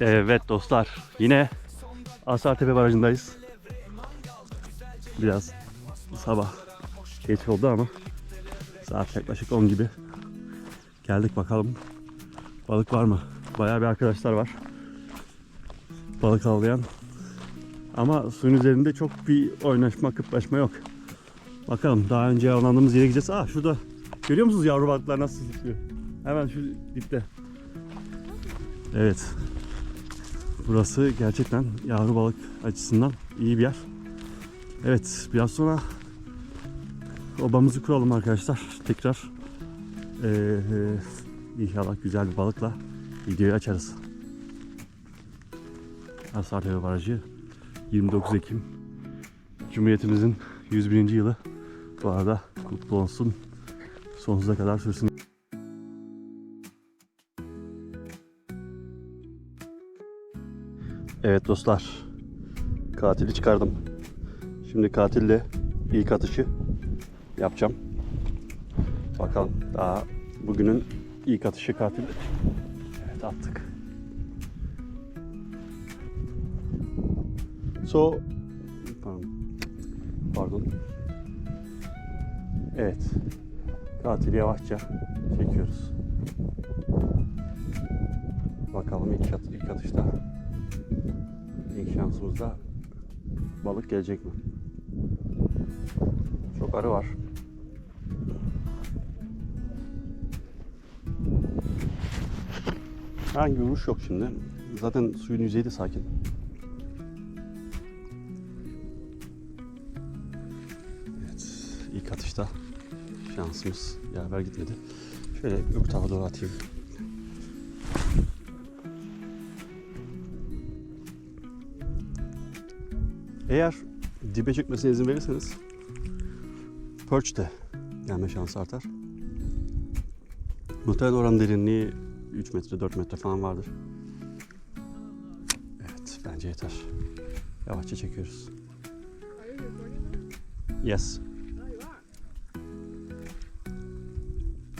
Evet dostlar yine Asartepe Barajı'ndayız. Biraz sabah geç oldu ama saat yaklaşık 10 gibi. Geldik bakalım balık var mı? Bayağı bir arkadaşlar var. Balık avlayan. Ama suyun üzerinde çok bir oynaşma kıpraşma yok. Bakalım daha önce avlandığımız yere gideceğiz. Aa şurada görüyor musunuz yavru balıklar nasıl zıplıyor? Hemen şu dipte. Evet. Burası gerçekten yavru balık açısından iyi bir yer. Evet biraz sonra obamızı kuralım arkadaşlar. Tekrar ee, inşallah güzel bir balıkla videoyu açarız. Hasartepe Barajı 29 Ekim Cumhuriyetimizin 101. yılı. Bu arada kutlu olsun. Sonsuza kadar sürsün. Evet dostlar. Katili çıkardım. Şimdi katille ilk atışı yapacağım. Bakalım daha bugünün ilk atışı katil. Evet attık. So pardon. Evet. Katili yavaşça çekiyoruz. Bakalım ilk, at, ilk atışta şansımızda balık gelecek mi? Çok arı var. Herhangi bir vuruş yok şimdi. Zaten suyun yüzeyi de sakin. Evet, ilk atışta şansımız yaver gitmedi. Şöyle öbür tarafa doğru atayım. Eğer dibe çekmesine izin verirseniz perch de gelme şansı artar. Muhtemelen oranın derinliği 3 metre 4 metre falan vardır. Evet bence yeter. Yavaşça çekiyoruz. Yes.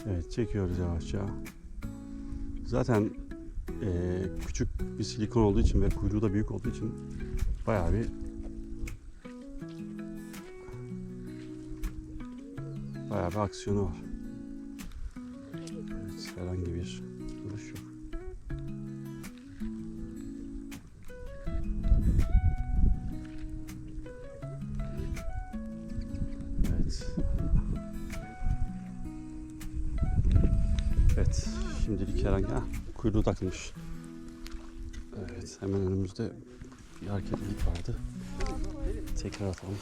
Evet çekiyoruz yavaşça. Zaten eee, küçük bir silikon olduğu için ve kuyruğu da büyük olduğu için bayağı bir Bayağı bir aksiyonu var. Evet, herhangi bir duruş yok. Evet. Evet, şimdilik herhangi... Ah, kuyruğu takılmış. Evet, hemen önümüzde bir hareketlilik vardı. Tekrar atalım.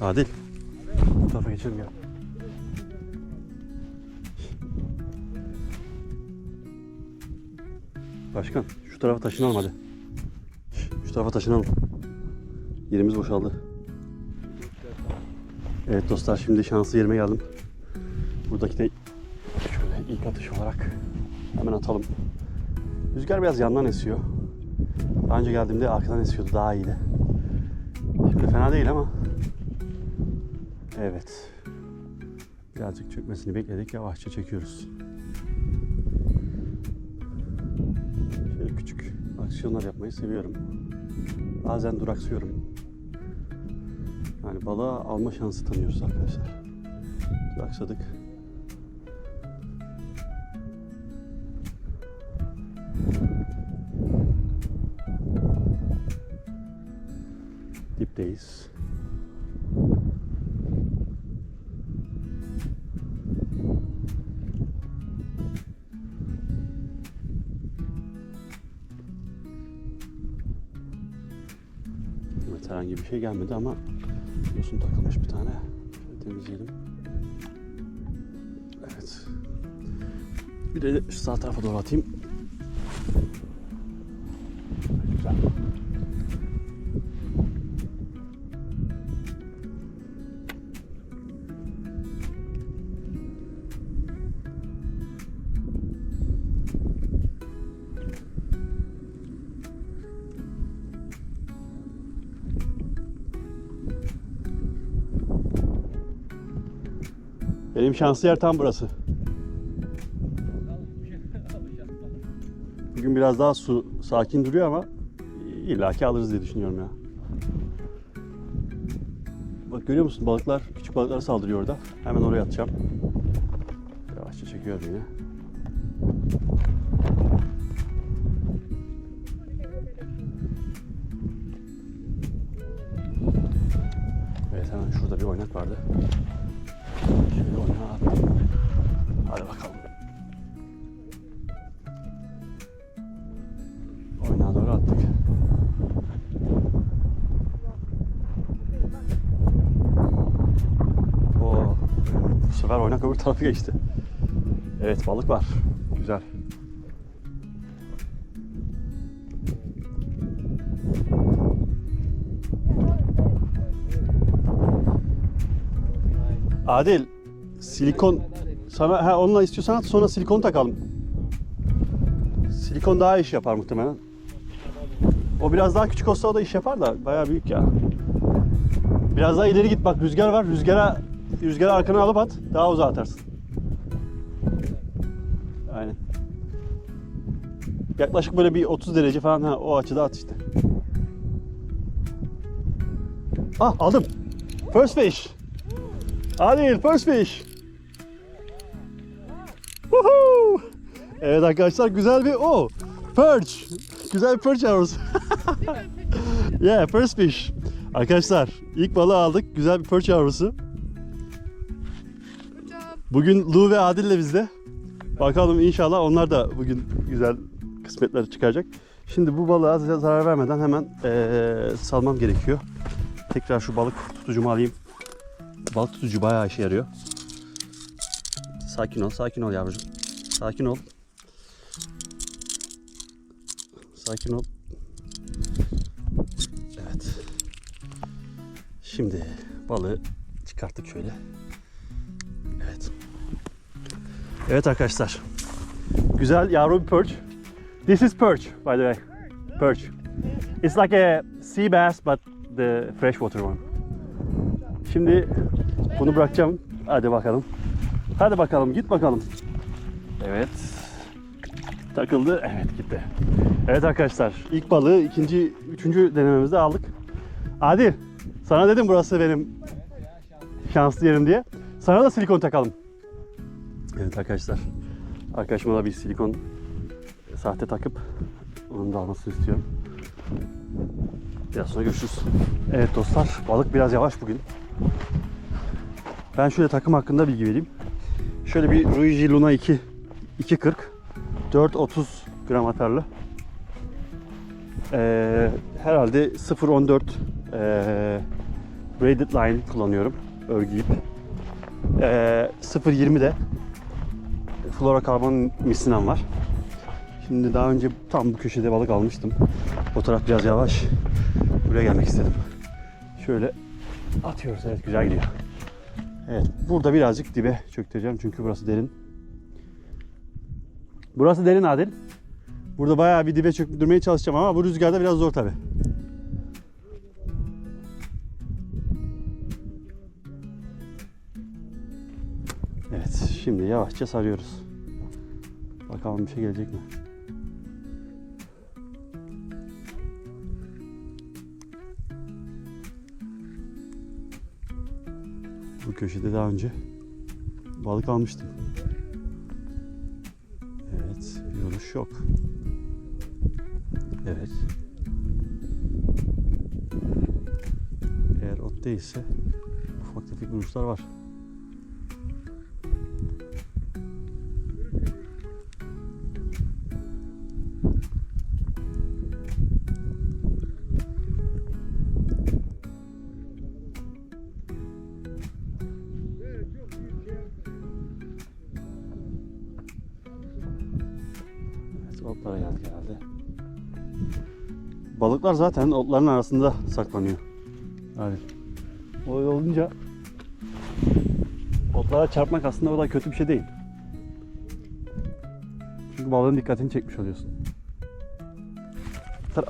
Adil. Bu tarafa geçelim ya. Başkan şu tarafa taşınalım hadi. Şu tarafa taşınalım. Yerimiz boşaldı. Evet dostlar şimdi şanslı yerime geldim. Buradaki de şöyle ilk atış olarak hemen atalım. Rüzgar biraz yandan esiyor. Daha önce geldiğimde arkadan esiyordu daha iyiydi. Şimdi fena değil ama Evet. Birazcık çökmesini bekledik. Yavaşça çekiyoruz. Şöyle küçük aksiyonlar yapmayı seviyorum. Bazen duraksıyorum. Yani balığa alma şansı tanıyoruz arkadaşlar. Duraksadık. Dipteyiz. Herhangi bir şey gelmedi ama yosun takılmış bir tane. Şöyle temizleyelim. Evet. Bir de şu sağ tarafa doğru atayım. Benim şanslı yer tam burası. Bugün biraz daha su sakin duruyor ama illaki alırız diye düşünüyorum ya. Bak görüyor musun balıklar, küçük balıklara saldırıyor orada. Hemen oraya atacağım. Yavaşça çekiyor beni. Sefer oynak öbür tarafa geçti. Evet balık var. Güzel. Adil, silikon sana ha onunla istiyorsan at sonra silikon takalım. Silikon daha iş yapar muhtemelen. O biraz daha küçük olsa o da iş yapar da bayağı büyük ya. Biraz daha ileri git bak rüzgar var. Rüzgara rüzgarı arkana alıp at. Daha uzağa atarsın. Aynen. Yaklaşık böyle bir 30 derece falan ha, o açıda at işte. Ah aldım. First fish. Adil first fish. Woohoo! Evet arkadaşlar güzel bir o perch. Güzel bir perch yavrusu. yeah first fish. Arkadaşlar ilk balığı aldık. Güzel bir perch yavrusu. Bugün Lu ve Adil de bizde. Bakalım inşallah onlar da bugün güzel kısmetler çıkacak. Şimdi bu balığa zarar vermeden hemen eee, salmam gerekiyor. Tekrar şu balık tutucumu alayım. Balık tutucu bayağı işe yarıyor. Sakin ol, sakin ol yavrucuğum. Sakin ol. Sakin ol. Evet. Şimdi balığı çıkarttık şöyle. Evet arkadaşlar. Güzel yavru bir perch. This is perch by the way. Perch. It's like a sea bass but the freshwater one. Şimdi bunu bırakacağım. Hadi bakalım. Hadi bakalım git bakalım. Evet. Takıldı. Evet gitti. Evet arkadaşlar ilk balığı ikinci, üçüncü denememizde aldık. Adil sana dedim burası benim şanslı yerim diye. Sana da silikon takalım. Evet arkadaşlar. Arkadaşıma da bir silikon sahte takıp onun da almasını istiyorum. Biraz sonra görüşürüz. Evet dostlar balık biraz yavaş bugün. Ben şöyle takım hakkında bilgi vereyim. Şöyle bir Ruiji Luna 2 2.40 4.30 gram atarlı. Ee, herhalde 0.14 ee, braided line kullanıyorum. Örgü ip. Ee, 0.20 de fluorokarbon misinem var. Şimdi daha önce tam bu köşede balık almıştım. O taraf biraz yavaş. Buraya gelmek istedim. Şöyle atıyoruz. Evet güzel gidiyor. Evet burada birazcık dibe çöktüreceğim çünkü burası derin. Burası derin Adil. Burada bayağı bir dibe çöktürmeye çalışacağım ama bu rüzgarda biraz zor tabi. Evet şimdi yavaşça sarıyoruz. Bakalım bir şey gelecek mi? Bu köşede daha önce balık almıştım. Evet, bir yok. Evet. Eğer ot değilse ufak tefek vuruşlar var. Balıklar zaten otların arasında saklanıyor. Hadi. O olunca otlara çarpmak aslında o kadar kötü bir şey değil. Çünkü balığın dikkatini çekmiş oluyorsun.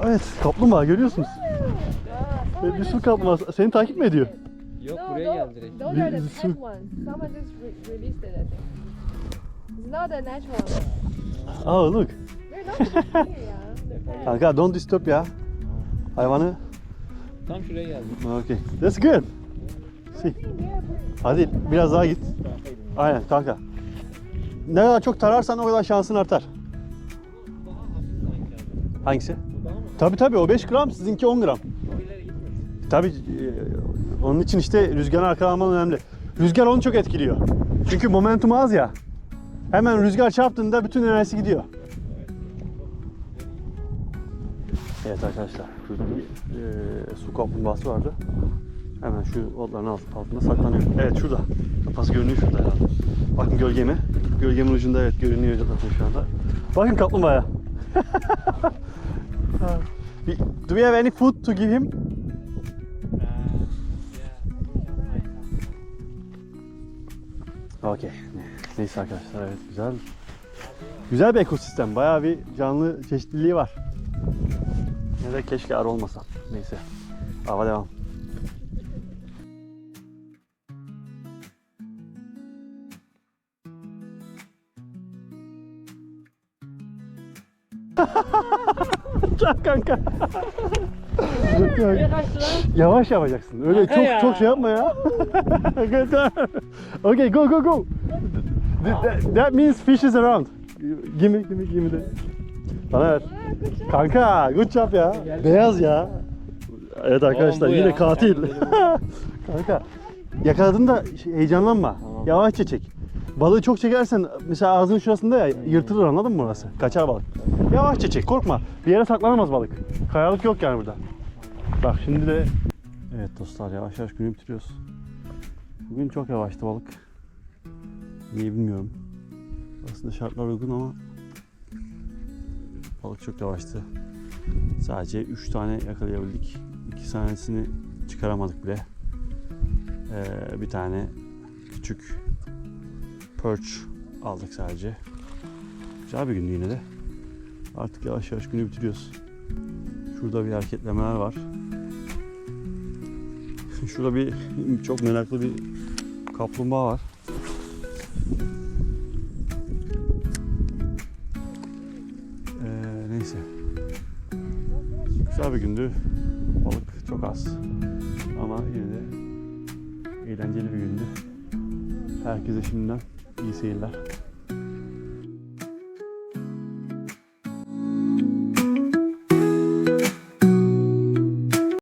Evet, kaplumbağa görüyorsunuz. Bir su kaplumbağa. Seni takip mi ediyor? Yok buraya geldi direkt. those are the pet ones. Someone just re- released it, I think. It's not the natural one. Oh look. They're not here, yeah. Kanka don't disturb ya. Hayvanı. Tam şuraya geldi. Okay. That's good. See. Hadi biraz daha git. Aynen kanka. Ne kadar çok tararsan o kadar şansın artar. Hangisi? Tabi tabi o 5 gram sizinki 10 gram. Tabi onun için işte rüzgarı arkalaman önemli. Rüzgar onu çok etkiliyor. Çünkü momentum az ya. Hemen rüzgar çarptığında bütün enerjisi gidiyor. Evet arkadaşlar, şurada bir e, su kaplumbağası vardı. Hemen şu otların alt, altında saklanıyor. Evet şurada. Kafası görünüyor şurada ya. Bakın gölgeme. Gölgemin ucunda evet görünüyor zaten şu anda. Bakın kaplumbağaya. Do we have any food to give him? Okey. Neyse arkadaşlar evet güzel. Güzel bir ekosistem. Bayağı bir canlı çeşitliliği var. Ne de keşke arı olmasa. Neyse. Hava devam. Çak kanka. Yavaş yapacaksın. Öyle çok çok şey yapma ya. okay, go go go. Th- That, that means fish is around. Give me, give me, give me the. Bana ver. Kanka, good job ya. Beyaz ya. Evet arkadaşlar yine katil. Kanka, yakaladığında şey, heyecanlanma. Yavaşça çek. Balığı çok çekersen mesela ağzının şurasında ya yırtılır anladın mı burası? Kaçar balık. Yavaşça çek korkma. Bir yere saklanamaz balık. Kayalık yok yani burada. Bak şimdi de Evet dostlar yavaş yavaş günü bitiriyoruz. Bugün çok yavaştı balık. Niye bilmiyorum. Aslında şartlar uygun ama balık çok yavaştı. Sadece 3 tane yakalayabildik. 2 tanesini çıkaramadık bile. Ee, bir tane küçük perch aldık sadece. Güzel bir gündü yine de. Artık yavaş yavaş günü bitiriyoruz. Şurada bir hareketlemeler var. Şurada bir çok meraklı bir kaplumbağa var. Bir gündü. Balık çok az. Ama yine de eğlenceli bir gündü. Herkese şimdiden iyi seyirler.